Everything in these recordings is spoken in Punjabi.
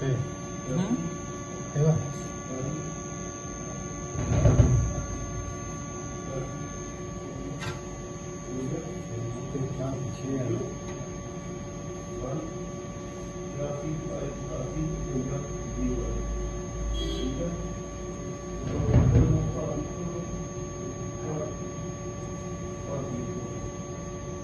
对，嗯，对吧？嗯，对，然后你切了，完，然后第二次。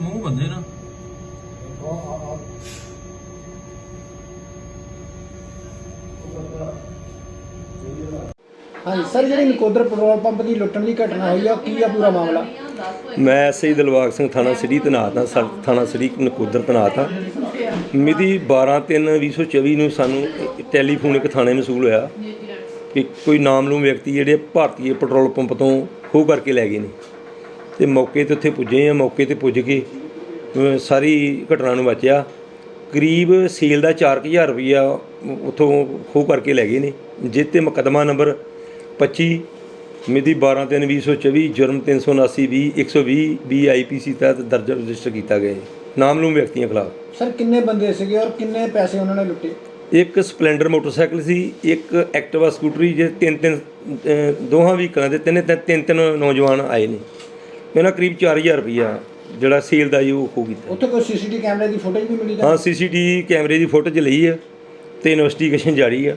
ਮੂੰਹ ਬੰਦੇ ਨਾ। ਹਾਂਜੀ ਸਰ ਜਿਹੜੀ ਨਕੋਦਰ ਪੈਟਰੋਲ ਪੰਪ ਦੀ ਲੁੱਟਣ ਦੀ ਘਟਨਾ ਹੋਈ ਆ ਕੀ ਆ ਪੂਰਾ ਮਾਮਲਾ? ਮੈਂ ਸਹੀ ਦਿਲਬਾਗ ਸਿੰਘ ਥਾਣਾ ਸਿਟੀ ਤੈਨਾਤ ਹਾਂ ਸਰ ਥਾਣਾ ਸਿਟੀ ਨਕੋਦਰ ਤੈਨਾਤ ਹਾਂ। ਮਿਤੀ 12/3/2024 ਨੂੰ ਸਾਨੂੰ ਟੈਲੀਫੋਨ ਇੱਕ ਥਾਣੇ ਮਸੂਲ ਹੋਇਆ ਕਿ ਕੋਈ ਨਾਮਲੂਮ ਵਿਅਕਤੀ ਜਿਹੜੇ ਭਾਰਤੀ ਪੈਟਰੋਲ ਪੰਪ ਤੋਂ ਖੋਹ ਕਰਕੇ ਲੈ ਗਏ ਨੇ। ਤੇ ਮੌਕੇ ਤੇ ਉੱਥੇ ਪੁੱਜੇ ਆ ਮੌਕੇ ਤੇ ਪੁੱਜ ਕੇ ਸਾਰੀ ਘਟਨਾ ਨੂੰ ਬਚਿਆ ਕਰੀਬ ਸੇਲ ਦਾ 4000 ਰੁਪਈਆ ਉੱਥੋਂ ਖੋਹ ਕਰਕੇ ਲੈ ਗਏ ਨੇ। ਜਿਸ ਤੇ ਮੁਕੱਦਮਾ ਨੰਬਰ 25 ਮਿਤੀ 12/3/2024 ਜੁਰਮ 379 20 120 ਬੀ ਆਈਪੀਸੀ ਤਹਿਤ ਦਰਜ ਰਜਿਸਟਰ ਕੀਤਾ ਗਿਆ ਹੈ ਨਾਮਲੂਮ ਵਿਅਕਤੀਆਂ ਖਿਲਾਫ। ਸਰ ਕਿੰਨੇ ਬੰਦੇ ਸੀਗੇ ਔਰ ਕਿੰਨੇ ਪੈਸੇ ਉਹਨਾਂ ਨੇ ਲੁੱਟੇ? ਇੱਕ ਸਪਲੈਂਡਰ ਮੋਟਰਸਾਈਕਲ ਸੀ ਇੱਕ ਐਕਟਿਵਾ ਸਕੂਟਰੀ ਜੇ ਤਿੰਨ ਤਿੰਨ ਦੋਹਾਂ ਵਹੀਕਲਾਂ ਦੇ ਤਿੰਨੇ ਤਿੰਨ ਤਿੰਨ ਤਿੰਨ ਨੌਜਵਾਨ ਆਏ ਨੇ। ਇਹਨਾਂ ਕਰੀਬ 4000 ਰੁਪਈਆ ਜਿਹੜਾ ਸੇਲ ਦਾ ਜੀ ਉਹ ਖੋ ਕੀਤਾ। ਉੱਥੇ ਕੋਈ ਸੀਸੀਟੀਵੀ ਕੈਮਰੇ ਦੀ ਫੁਟੇਜ ਵੀ ਮਿਲੀ ਤਾਂ? ਹਾਂ ਸੀਸੀਟੀਵੀ ਕੈਮਰੇ ਦੀ ਫੁਟੇਜ ਲਈ ਆ ਤੇ ਇਨਵੈਸਟੀਗੇਸ਼ਨ ਜਾਰੀ ਆ।